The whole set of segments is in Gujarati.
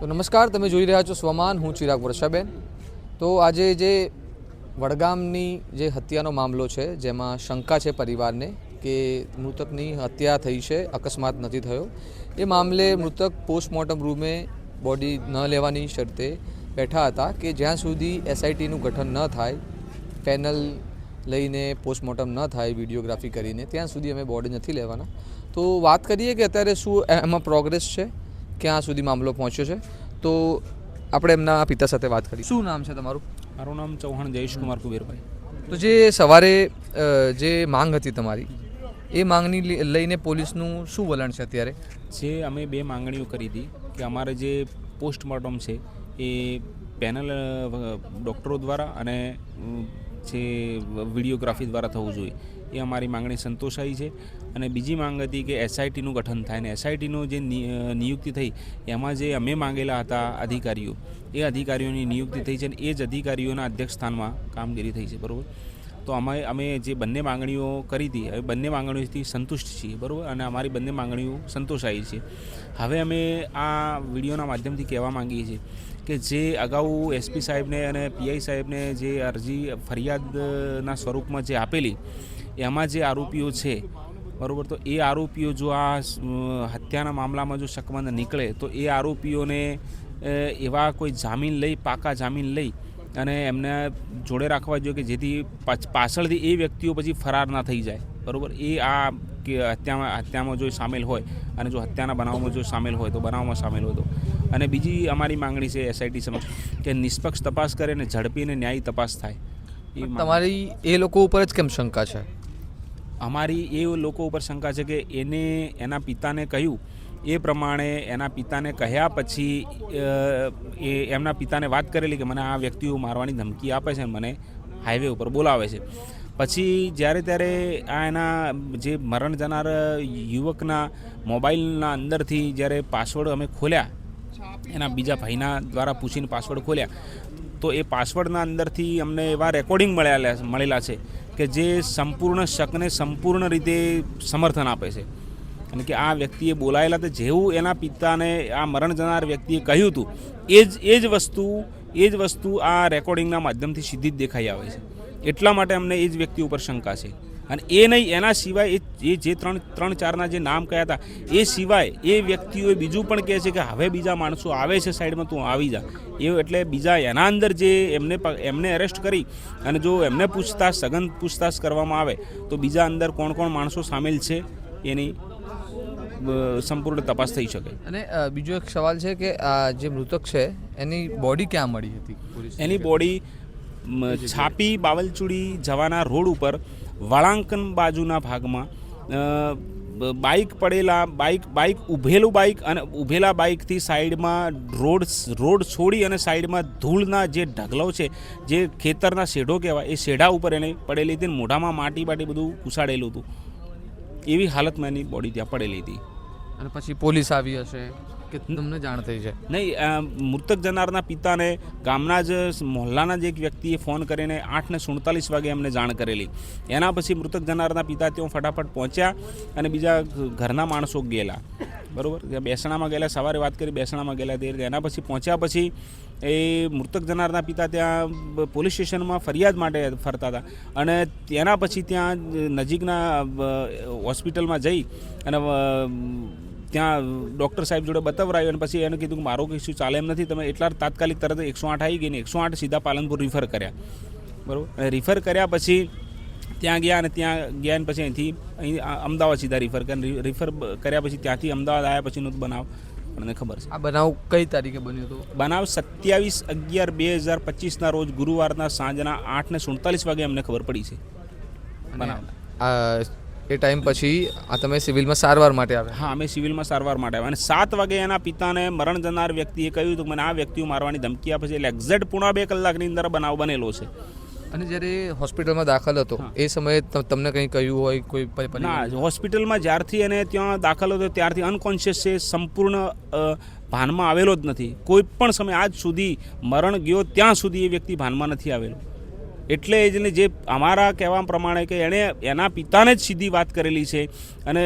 તો નમસ્કાર, તમે જોઈ રહ્યા છો સ્વમાન, હું ચિરાગ વર્ષાબેન. તો આજે જે વડગામની જે હત્યાનો મામલો છે, જેમાં શંકા છે પરિવારને કે મૃતકની હત્યા થઈ છે, અકસ્માત નથી થયો, એ મામલે મૃતક પોસ્ટમોર્ટમ રૂમે બોડી ન લેવાની શરતે બેઠા હતા કે જ્યાં સુધી એસઆઈટીનું ગઠન ન થાય, પેનલ લઈને પોસ્ટમોર્ટમ ન થાય, વિડીયોગ્રાફી કરીને, ત્યાં સુધી અમે બોડી નથી લેવાના. તો વાત કરીએ કે અત્યારે શું એમાં પ્રોગ્રેસ છે? ક્યાં સુધી મામલો પહોંચ્યો છે? તો આપણે એમના પિતા સાથે વાત કરી. શું નામ છે તમારું? મારું નામ ચૌહાણ જયેશકુમાર કુબેરભાઈ. તો જે સવારે જે માંગ હતી તમારી એ માંગની લઈને પોલીસનું શું વલણ છે અત્યારે? જે અમે બે માંગણીઓ કરી હતી કે અમારે જે પોસ્ટમોર્ટમ છે એ પેનલ ડૉક્ટરો દ્વારા અને જે વિડીયોગ્રાફી દ્વારા થવું જોઈએ. એ અમારી માંગણી સંતોષાઈ છે. અને બીજી માંગ હતી કે એસઆઈટીનું ગઠન થાય ને એસઆઈટીનું જે નિયુક્તિ થઈ, એમાં જે અમે માંગેલા હતા અધિકારીઓ, એ અધિકારીઓની નિયુક્તિ થઈ છે અને એ જ અધિકારીઓના અધ્યક્ષ સ્થાનમાં કામગીરી થઈ છે, બરાબર? તો અમે અમે જે બંને માંગણીઓ કરી હતી એ બંને માંગણીઓથી સંતુષ્ટ છીએ, બરાબર? અને અમારી બંને માંગણીઓ સંતોષાઈ છે. હવે અમે આ વિડીયોના માધ્યમથી કહેવા માંગીએ છીએ કે જે અગાઉ એસપી સાહેબને અને પીઆઈ સાહેબને જે અરજી ફરિયાદના સ્વરૂપમાં જે આપેલી, એમાં જે આરોપીઓ છે, બરાબર? તો એ આરોપીઓ જો આ હત્યાના મામલામાં જો શકમંદ નીકળે, તો એ આરોપીઓને એવા કોઈ જામીન લઈ, પાકા જામીન લઈ અને એમને જોડે રાખવા જોઈએ કે જેથી પાછ- પાછળથી એ વ્યક્તિઓ પછી ફરાર ના થઈ જાય, બરાબર? એ આ કે હત્યામાં હત્યામાં જો સામેલ હોય અને જો હત્યાના બનાવમાં જો સામેલ હોય, તો બનાવમાં સામેલ હોય તો. અને બીજી અમારી માંગણી છે એસઆઈટી સમક્ષ કે નિષ્પક્ષ તપાસ કરે અને ઝડપી અને ન્યાયી તપાસ થાય. એ તમારી એ લોકો ઉપર જ કેમ શંકા છે? અમારી એ લોકો ઉપર શંકા છે કે એને એના પિતાને કહ્યું. એ પ્રમાણે એના પિતાને કહ્યા પછી એ એમના પિતાને વાત કરેલી કે મને આ વ્યક્તિઓ મારવાની ધમકી આપે છે મને હાઈવે ઉપર બોલાવે છે. પછી જ્યારે ત્યારે આ એના જે મરણ જનાર યુવકના મોબાઈલના અંદરથી જ્યારે પાસવર્ડ અમે ખોલ્યા એના બીજા ભાઈના દ્વારા પૂછીને પાસવર્ડ ખોલ્યા. તો એ પાસવર્ડના અંદરથી અમને એવા રેકોર્ડિંગ મળેલા મળેલા છે કે જે સંપૂર્ણ શકને સંપૂર્ણ રીતે સમર્થન આપે છે. અને કે આ વ્યક્તિએ બોલાયેલા તો જેવું એના પિતાને આ મરણ જનાર વ્યક્તિએ કહ્યું હતું, એ જ એ જ વસ્તુ, એ જ વસ્તુ આ રેકોર્ડિંગના માધ્યમથી સીધી જ દેખાઈ આવે છે. એટલા માટે અમને એ જ વ્યક્તિ ઉપર શંકા છે. અને એ નહીં એના સિવાય એ એ જે ત્રણ ત્રણ ચારના જે નામ કયા હતા એ સિવાય એ વ્યક્તિઓએ બીજું પણ કહે છે કે હવે બીજા માણસો આવે છે સાઈડમાં તું આવી જા. એ એટલે બીજા એના અંદર જે એમને એમને અરેસ્ટ કરી અને જો એમને પૂછતાછ સઘન પૂછતાછ કરવામાં આવે તો બીજા અંદર કોણ કોણ માણસો સામેલ છે એની સંપૂર્ણ તપાસ થઈ શકે. અને બીજો એક સવાલ છે કે આ જે મૃતક છે એની બોડી ક્યાં મળી હતી? એની બોડી છાપી બાવલચુડી જવાના રોડ ઉપર વળાંકન બાજુના ભાગમાં બાઇક પડેલા બાઇક બાઇક ઊભેલું બાઇક અને ઊભેલા બાઇકથી સાઈડમાં રોડ રોડ છોડી અને સાઈડમાં ધૂળના જે ઢગલો છે, જે ખેતરના શેઢો કહેવાય, એ શેઢા ઉપર એને પડેલી હતી મોઢામાં માટી બાટી બધું ઘુસાડેલું હતું. એવી હાલતમાં એની બોડી ત્યાં પડેલી હતી. અને પછી પોલીસ આવી હશે. કે તમને જાણ થઈ છે? નહીં મૃતક જનારના પિતાને ગામના જ મહોલ્લાના જ એક વ્યક્તિએ ફોન કરીને આઠને સુડતાલીસ વાગે એમને જાણ કરેલી. એના પછી મૃતક જનારના પિતા ત્યાં ફટાફટ પહોંચ્યા અને બીજા ઘરના માણસો ગયેલા. બરાબર? બેસણામાં ગયેલા, સવારે વાત કરી, બેસણામાં ગયેલા તે એના પછી પહોંચ્યા પછી એ મૃતક જનારના પિતા ત્યાં પોલીસ સ્ટેશનમાં ફરિયાદ માટે ફરતા હતા. અને તેના પછી ત્યાં નજીકના હોસ્પિટલમાં જઈ અને ત્યાં ડૉક્ટર સાહેબ જોડે બતાવરાયું અને પછી એને કીધું કે મારો કશું ચાલે એમ નથી. તમે એટલા તાત્કાલિક તરત એકસો આઠ આવી ગઈ ને એકસો આઠ સીધા પાલનપુર રિફર કર્યા. બરાબર? અને રિફર કર્યા પછી ત્યાં ગયા અને ત્યાં ગયા અને પછી અહીંથી અહીં અમદાવાદ સીધા રિફર કર્યા. રિફર કર્યા પછી ત્યાંથી અમદાવાદ આવ્યા પછીનો બનાવ. મને ખબર છે. આ બનાવ કઈ તારીખે બન્યો હતો? બનાવ સત્યાવીસ અગિયાર બે હજાર પચીસના રોજ ગુરુવારના સાંજના આઠ ને સુડતાલીસ વાગે અમને ખબર પડી છે. બનાવ. એ ટાઈમ પછી આ તમે સિવિલમાં સારવાર માટે આવ્યા. હા અમે સિવિલમાં સારવાર માટે આવ્યા. અને સાત વાગે એના પિતાને મરણ જનાર વ્યક્તિએ કહ્યું હતું મને આ વ્યક્તિઓ મારવાની ધમકી આપે છે. એટલે એક્ઝેક્ટ પૂણા બે કલાકની અંદર બનાવ બનેલો છે. અને જ્યારે હોસ્પિટલમાં દાખલ હતો એ સમયે તમને કંઈ કહ્યું હોય કોઈ ના હોસ્પિટલમાં જ્યારથી એને ત્યાં દાખલ હતો ત્યારથી અનકોન્શિયસ છે સંપૂર્ણ ભાનમાં આવેલો જ નથી. કોઈ પણ સમય આજ સુધી મરણ ગયો ત્યાં સુધી એ વ્યક્તિ ભાનમાં નથી આવેલો. એટલે જ જે અમારા કહેવા પ્રમાણે કે એણે એના પિતાને જ સીધી વાત કરેલી છે અને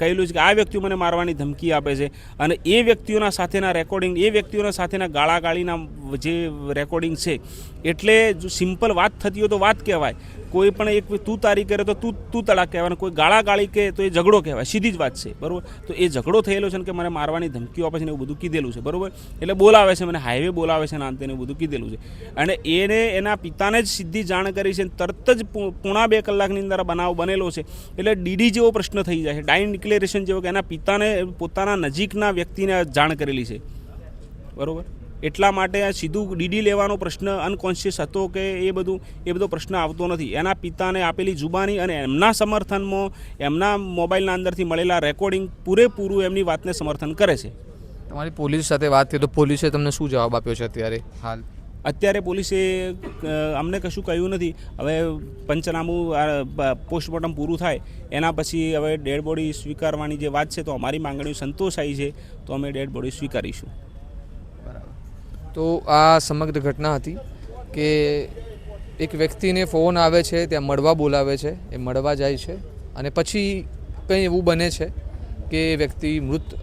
કહેલું છે કે આ વ્યક્તિઓ મને મારવાની ધમકી આપે છે અને એ વ્યક્તિઓના સાથેના રેકોર્ડિંગ એ વ્યક્તિઓના સાથેના ગાળાગાળીના જે રેકોર્ડિંગ છે, એટલે જો સિમ્પલ વાત થતી હોય તો વાત કહેવાય. કોઈ પણ એક તું તારી કરે તો તું તું તડાક કહેવાય કોઈ ગાળા ગાળી કે તો એ ઝઘડો કહેવાય. સીધી જ વાત છે, બરાબર? તો એ ઝઘડો થયેલો છે ને કે મને મારવાની ધમકીઓ આપે છે ને એવું બધું કીધેલું છે, બરાબર? એટલે બોલાવે છે, મને હાઈવે બોલાવે છે ને અંતે તેને બધું કીધેલું છે. અને એને, એના પિતાને જ સીધી જાણ કરી છે તરત જ પૂણા બે કલાકની અંદર બનાવ બનેલો છે. એટલે ડીડી જેવો પ્રશ્ન થઈ જાય છે. ડાઇન ડિક્લેરેશન જેવો કે એના પિતાને, પોતાના નજીકના વ્યક્તિને જાણ કરેલી છે. બરોબર? એટલા માટે આ સીધું ડીડી લેવાનો પ્રશ્ન અનકોન્શિયસ હતો કે એ બધું એ બધો પ્રશ્ન આવતો નથી. એના પિતાને આપેલી જુબાની અને એમના સમર્થનમાં એમના મોબાઈલના અંદરથી મળેલા રેકોર્ડિંગ પૂરેપૂરું એમની વાતને સમર્થન કરે છે. તમારી પોલીસ સાથે વાત થઈ તો પોલીસે તમને શું જવાબ આપ્યો છે અત્યારે? હાલ. અત્યારે પોલીસે અમને કશું કહ્યું નથી. હવે પંચનામું આ, પોસ્ટમોર્ટમ પૂરું થાય. એના પછી હવે ડેડ બોડી સ્વીકારવાની જે વાત છે તો અમારી માંગણીઓ સંતોષાઈ છે. તો અમે ડેડ બોડી સ્વીકારીશું. તો આ સમગ્ર ઘટના હતી કે એક વ્યક્તિને ફોન આવે છે, ત્યાં મળવા બોલાવે છે, એ મળવા જાય છે અને પછી કંઈ એવું બને છે કે એ વ્યક્તિ મૃત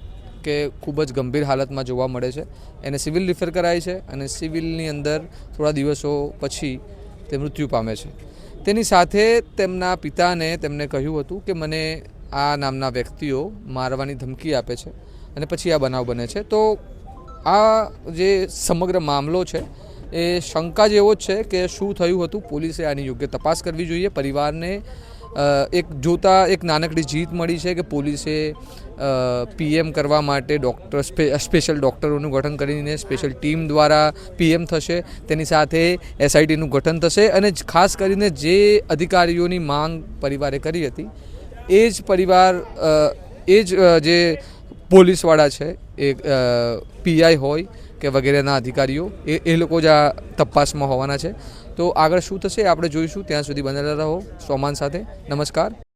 કે ખૂબ જ ગંભીર હાલતમાં જોવા મળે છે. એને સિવિલ રિફર કરાય છે અને સિવિલની અંદર થોડા દિવસો પછી તે મૃત્યુ પામે છે. તેની સાથે તેમના પિતાને તેમને કહ્યું હતું કે મને આ નામના વ્યક્તિઓ મારવાની ધમકી આપે છે અને પછી આ બનાવ બને છે. તો આ જે સમગ્ર મામલો છે, એ શંકા જેવો જ છે કે શું થયું હતું? પોલીસે આની યોગ્ય તપાસ કરવી જોઈએ. પરિવારને એક જોતા એક નાનકડી જીત મળી છે કે પોલીસે પીએમ કરવા માટે ડૉક્ટર સ્પેશિયલ ડૉક્ટરોનું ગઠન કરીને સ્પેશિયલ ટીમ દ્વારા પીએમ થશે. તેની સાથે એસઆઈટીનું ગઠન થશે અને ખાસ કરીને જે અધિકારીઓની માંગ પરિવારે કરી હતી, એ જ પરિવાર એ જ જે પોલીસવાળા છે એ પીઆઈ હોય કે વગેરેના અધિકારીઓ, એ એ લોકો જ આ તપાસમાં હોવાના છે. તો આગળ શું થશે, આપણે જોઈશું. ત્યાં સુધી બનેલા રહો. સોમાન સાથે. નમસ્કાર.